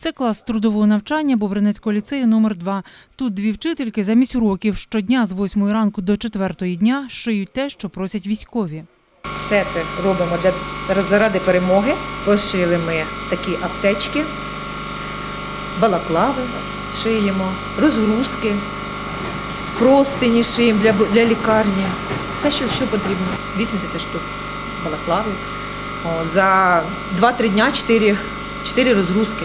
Це клас трудового навчання Бобринецького ліцею номер 2 Тут дві вчительки замість уроків щодня з 8 ранку до 4 дня шиють те, що просять військові. Все це робимо для заради перемоги. Пошили ми такі аптечки, балаклави шиємо, розгрузки, простині шиємо для, для лікарні. Все, що, що потрібно. 80 штук балаклави. О, за 2-3 дня 4, 4 розгрузки.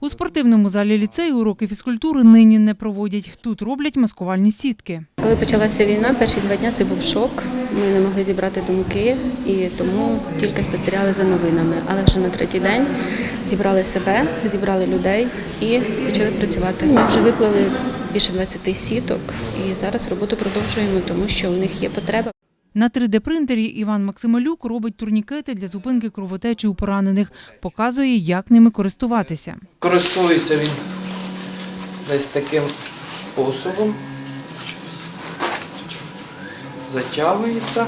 У спортивному залі ліцею уроки фізкультури нині не проводять. Тут роблять маскувальні сітки. Коли почалася війна, перші два дні це був шок. Ми не могли зібрати думки і тому тільки спостерігали за новинами. Але вже на третій день зібрали себе, зібрали людей і почали працювати. Ми вже виплили більше 20 сіток і зараз роботу продовжуємо, тому що у них є потреба. На 3D-принтері Іван Максималюк робить турнікети для зупинки кровотечі у поранених, показує, як ними користуватися. Користується він десь таким способом. Затягується,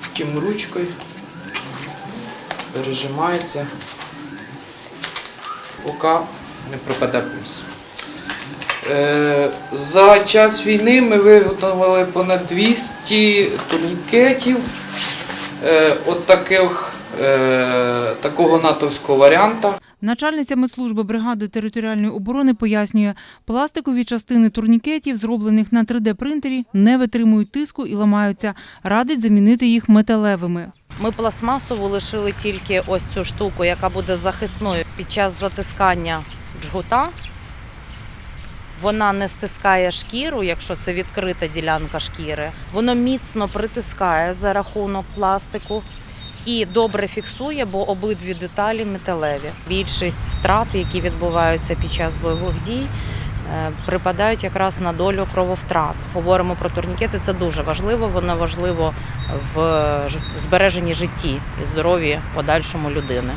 потім ручкою пережимається, поки не пропаде пульс. Е, За час війни ми виготовили понад 200 турнікетів е, от таких, е, такого натовського варіанта. Начальниця медслужби бригади територіальної оборони пояснює, пластикові частини турнікетів, зроблених на 3D-принтері, не витримують тиску і ламаються. Радить замінити їх металевими. Ми пластмасову лишили тільки ось цю штуку, яка буде захисною під час затискання джгута. Вона не стискає шкіру, якщо це відкрита ділянка шкіри. Воно міцно притискає за рахунок пластику і добре фіксує, бо обидві деталі металеві. Більшість втрат, які відбуваються під час бойових дій, е, припадають якраз на долю крововтрат. Говоримо про турнікети, це дуже важливо. Воно важливо в збереженні житті і здоров'ї подальшому людини.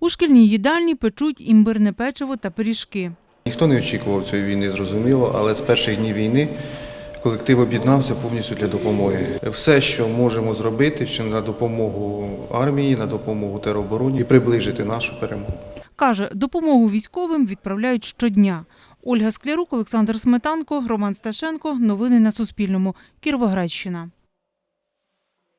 У шкільній їдальні печуть імбирне печиво та пиріжки. Ніхто не очікував цієї війни, зрозуміло, але з перших днів війни колектив об'єднався повністю для допомоги. Все, що можемо зробити, що на допомогу армії, на допомогу теробороні і приближити нашу перемогу. Каже, допомогу військовим відправляють щодня. Ольга Склярук, Олександр Сметанко, Роман Сташенко. Новини на Суспільному. Кіровоградщина.